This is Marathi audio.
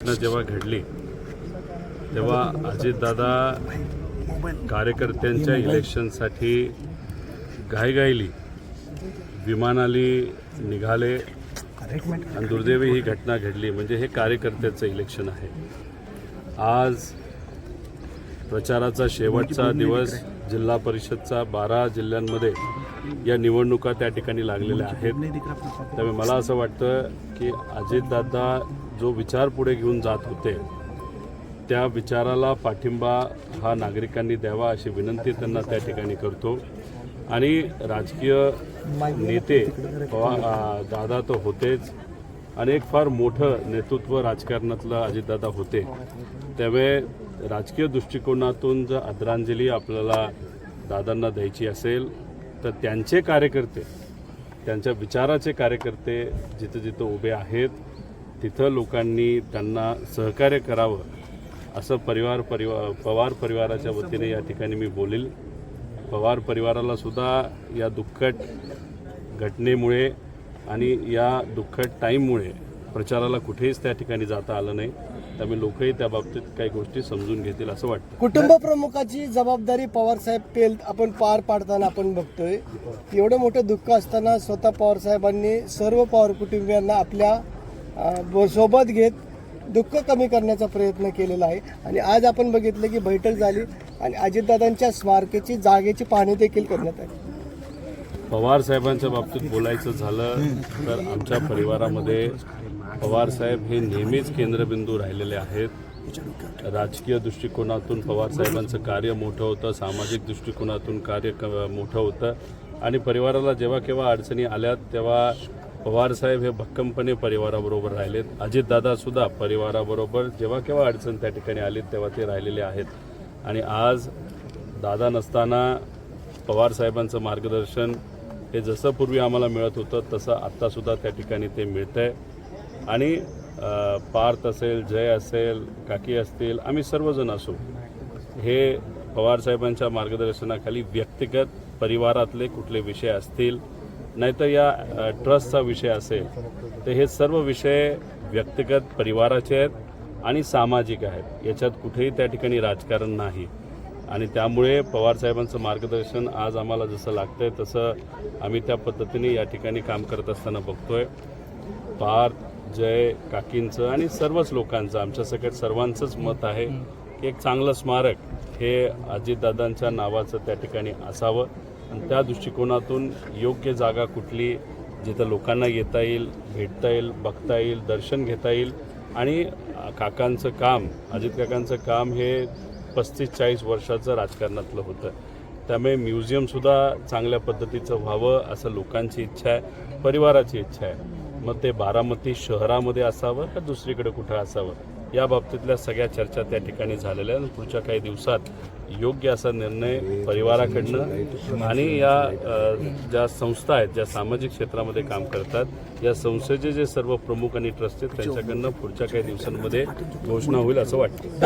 घटना जेव्हा घडली तेव्हा अजितदादा कार्यकर्त्यांच्या इलेक्शनसाठी घाईघाईली. विमानाली निघाले आणि दुर्दैवी ही घटना घडली. म्हणजे हे कार्यकर्त्याचं इलेक्शन आहे. आज प्रचाराचा शेवटचा दिवस जिल्हा परिषदचा बारा जिल्ह्यांमध्ये या निवडणुका त्या ठिकाणी लागलेल्या आहेत. त्यामुळे मला असं वाटतं की अजितदादा जो विचार पुढे घेऊन जात होते त्या विचाराला पाठिंबा हा नागरिकांनी द्यावा अशी विनंती त्यांना त्या ठिकाणी करतो. आणि राजकीय नेते दादा तर होतेच. आणि एक फार मोठं नेतृत्व राजकारणातलं अजितदादा होते. त्यामुळे राजकीय दृष्टिकोनातून जर आदरांजली आपल्याला दादांना द्यायची असेल तर त्यांचे कार्यकर्ते त्यांच्या विचाराचे कार्यकर्ते जिथं जिथं उभे आहेत तिथं लोकांनी त्यांना सहकार्य करावं असं परिवार परिवार पवार परिवाराच्या वतीने या ठिकाणी मी बोलेल. पवार परिवाराला सुद्धा या दुःखद घटनेमुळे आणि या दुःखद टाईममुळे प्रचाराला कुठेच त्या ठिकाणी जाता आलं नाही. त्यामुळे लोकही त्या बाबतीत काही गोष्टी समजून घेतील असं वाटतं. कुटुंब प्रमुखाची जबाबदारी पवार साहेब पेल आपण पार पाडताना आपण बघतोय. एवढं मोठं दुःख असताना स्वतः पवार साहेबांनी सर्व पवार कुटुंबियांना आपल्या सोबत घेत दुःख कमी करण्याचा प्रयत्न केलेला आहे. आणि आज आपण बघितलं की बैठक झाली आणि अजितदादांच्या स्मारकेची जागेची पाहणी देखील करण्यात आली. पवार साहेबांच्या बाबतीत बोलायचं झालं तर आमच्या परिवारामध्ये पवार साहेब हे नेहमीच केंद्रबिंदू राहिलेले आहेत. राजकीय दृष्टिकोनातून पवार साहेबांचं कार्य मोठं होतं सामाजिक दृष्टिकोनातून कार्य क मोठं होतं. आणि परिवाराला जेव्हा केव्हा अडचणी आल्यात तेव्हा पवार साहेब हे भक्कमपणे परिवाराबरोबर राहिलेत. अजितदादा सुद्धा परिवाराबरोबर जेव्हा केव्हा अडचण त्या ठिकाणी आली तेव्हा ते राहिलेले आहेत. आणि आज दादा नसताना पवार साहेबांचं मार्गदर्शन हे जसं पूर्वी आम्हाला मिळत होतं तसं आत्तासुद्धा त्या ठिकाणी ते मिळतं आहे आणि पार्थ असेल जय असेल काकी असतील आम्ही सर्वजण असू. हे पवार साहेबांच्या मार्गदर्शनाखाली व्यक्तिगत परिवारातले कुठले विषय असतील नाहीतर या ट्रस्टचा विषय असेल तर हे सर्व विषय व्यक्तिगत परिवाराचे आहेत आणि सामाजिक आहेत. याच्यात कुठेही त्या ठिकाणी राजकारण नाही. आणि त्यामुळे पवारसाहेबांचं मार्गदर्शन आज आम्हाला जसं लागतंय तसं आम्ही त्या पद्धतीने या ठिकाणी काम करत असताना बघतोय. पार्थ जय काकींचं आणि सर्वच लोकांचं आमच्या सगळ्यात सर्वांचंच मत आहे की एक चांगलं स्मारक हे अजितदादांच्या नावाचं त्या ठिकाणी असावं. आणि त्या दृष्टिकोनातून योग्य जागा कुठली जिथं लोकांना येता येईल भेटता येईल बघता येईल दर्शन घेता येईल. आणि काकांचं काम अजित काकांचं काम हे पस्तीस चाळीस वर्षाचं राजकारणातलं होतं. त्यामुळे म्युझियमसुद्धा चांगल्या पद्धतीचं व्हावं असं लोकांची इच्छा आहे परिवाराची इच्छा आहे. मग ते बारामती शहरामध्ये असावं का दुसरीकडे कुठं असावं? या बाबतीतल्या सगळ्या चर्चा त्या ठिकाणी झालेल्या आहेत. पुढच्या काही दिवसात योग्य असा निर्णय परिवाराकडनं आणि या ज्या संस्था आहेत ज्या सामाजिक क्षेत्रामध्ये काम करतात या संस्थेचे जे सर्व प्रमुख आणि ट्रस्ट आहेत त्यांच्याकडनं पुढच्या काही दिवसांमध्ये घोषणा होईल असं वाटतं.